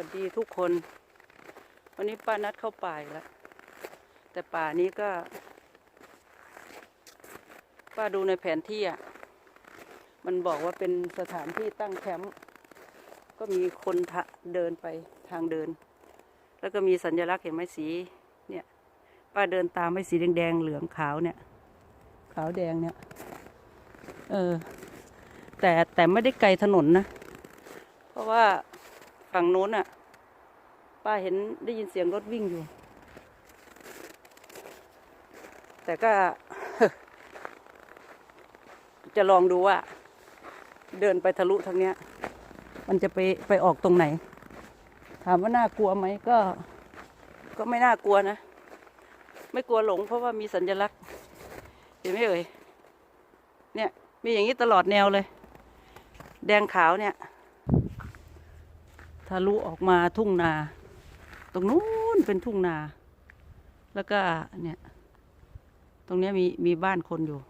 วัสดีทุกคน วันนี้ป้านัดเข้าป่าแล้ว แต่ป่านี้ก็ ป้าดูในแผนที่อะ มันบอกว่าเป็นสถานที่ตั้งแคมป์ ก็มีคนเดินไปทางเดิน แล้วก็มีสัญลักษณ์เห็นไหมสี เนี่ย ป้าเดินตามไม่สีแดงๆเหลืองขาวเนี่ย ขาวแดงเนี่ย เออ แต่แต่ไม่ได้ไกลถนนนะ เพราะว่าฝั่งโน้นอะ ป้าเห็นได้ยินเสียงรถวิ่งอยู่ แต่ก็ จะลองดูว่า เดินไปทะลุทางเนี้ย มันจะไปไปออกตรงไหน ถามว่าน่ากลัวไหมก็ ก็ไม่น่ากลัวนะ ไม่กลัวหลงเพราะว่ามีสัญลักษณ์ เห็นไหมเอ่ยเนี่ยมีอย่างนี้ตลอดแนวเลย แดงขาวเนี่ยทะลุออกมาทุ่งนา ตรงนู้นเป็นทุ่งนา แล้วก็เนี่ย ตรงเนี้ยมีมีบ้านคนอยู่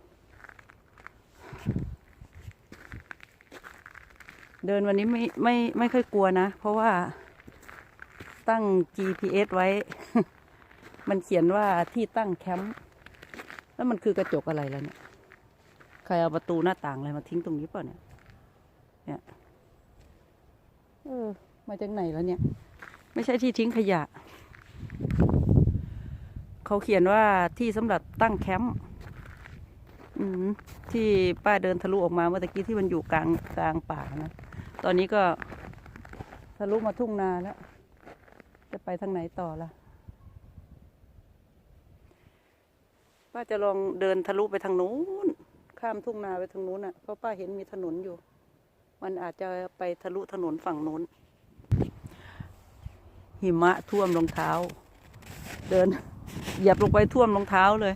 เดินวันนี้ไม่ไม่ไม่ค่อยกลัวนะ เพราะว่าตั้ง GPS ไว้ มันเขียนว่าที่ตั้งแคมป์ แล้วมันคือกระจกอะไรแล้วเนี่ย ใครเอาประตูหน้าต่างอะไรมาทิ้งตรงนี้เปล่าเนี่ย เนี่ย เออ มาจากไหนแล้วเนี่ย ไม่ใช่ที่ทิ้งขยะ เขาเขียนว่าที่สำหรับตั้งแคมป์ที่ป้าเดินทะลุออกมาเมื่อกี้ที่มันอยู่กลางกลางป่านะ ตอนนี้ก็ทะลุมาทุ่งนาแล้ว จะไปทางไหนต่อล่ะป้าจะลองเดินทะลุไปทางนู้น ข้ามทุ่งนาไปทางนู้นอะ เพราะป้าเห็นมีถนนอยู่ มันอาจจะไปทะลุถนนฝั่งนู้น หิมะท่วมรองเท้า เดินเหยียบลงไปท่วมรองเท้าเลย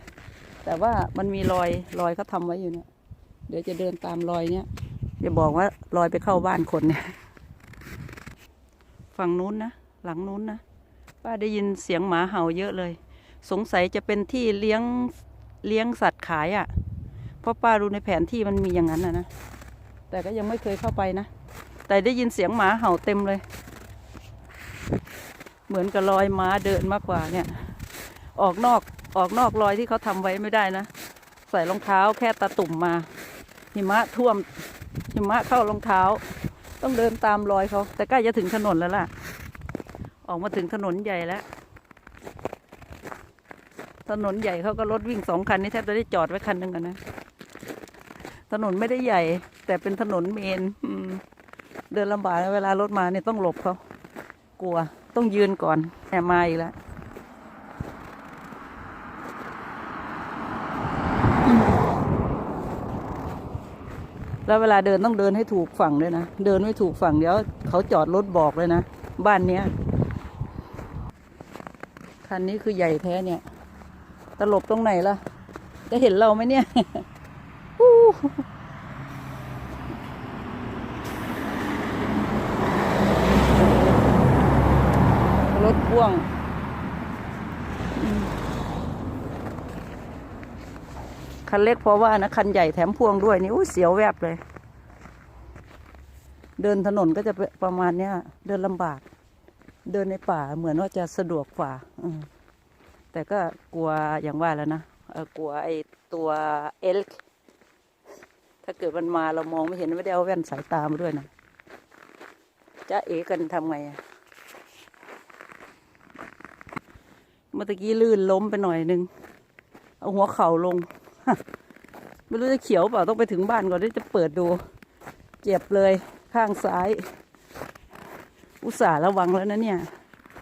แต่ว่ามันมีรอยรอยเขาทำไว้อยู่เนี่ย เดี๋ยวจะเดินตามรอยเนี้ยอย่าบอกว่ารอยไปเข้าบ้านคนเนี่ยฝั่งนู้นนะหลังนู้นนะป้าได้ยินเสียงหมาเห่าเยอะเลย สงสัยจะเป็นที่เลี้ยงเลี้ยงสัตว์ขายอะ่ะ เพราะป้าดูในแผนที่มันมีอย่างนั้นนะนะแต่ก็ยังไม่เคยเข้าไปนะ แต่ได้ยินเสียงหมาเห่าเต็มเลย เหมือนกับรอยม้าเดินมากกว่าเนี่ย ออกนอกออกนอกรอยที่เขาทำไว้ไม่ได้นะ ใส่รองเท้าแค่ตาตุ่มมา หิมะท่วมหิมะเข้ารองเท้า ต้องเดินตามรอยเขาแต่ใกล้จะถึงถนนแล้วล่ะ ออกมาถึงถนนใหญ่แล้วถนนใหญ่เขาก็รถวิ่งสองคันนี่แทบจะได้จอดไว้คันหนึ่งนะ ถนนไม่ได้ใหญ่ แต่เป็นถนนเมนเดินลำบากเวลารถมาเนี่ยต้องหลบเขา กลัว ต้องยืนก่อนแอบมาอีกแล้วแล้วเวลาเดินต้องเดินให้ถูกฝั่งด้วยนะ เดินไม่ถูกฝั่งเดี๋ยวเขาจอดรถบอกเลยนะ บ้านเนี้ย คันนี้คือใหญ่แท้เนี่ย ตลบตรงไหนล่ะ จะเห็นเราไหมเนี่ย ถพ่วง คันเล็กเพราะว่านะ คันใหญ่แถมพ่วงด้วยนี่อู้เสียวแวบเลย เดินถนนก็จะประมาณเนี้ย เดินลำบาก เดินในป่าเหมือนว่าจะสะดวกกว่าแต่ก็กลัวอย่างว่าแล้วนะกลัวไอ้ตัวเอลค์ถ้าเกิดมันมาเรามองไม่เห็นไม่ได้เอาแว่นสายตามาด้วยนะจะเอกันทำไงอะ มื่อตะกี้ลื่นล้มไปหน่อยนึง เอาหัวเข่าลง ไม่รู้จะเขียวเปล่าต้องไปถึงบ้านก่อนที่จะเปิดดู เจ็บเลยข้างซ้าย อุตส่าห์ระวังแล้วนะเนี่ย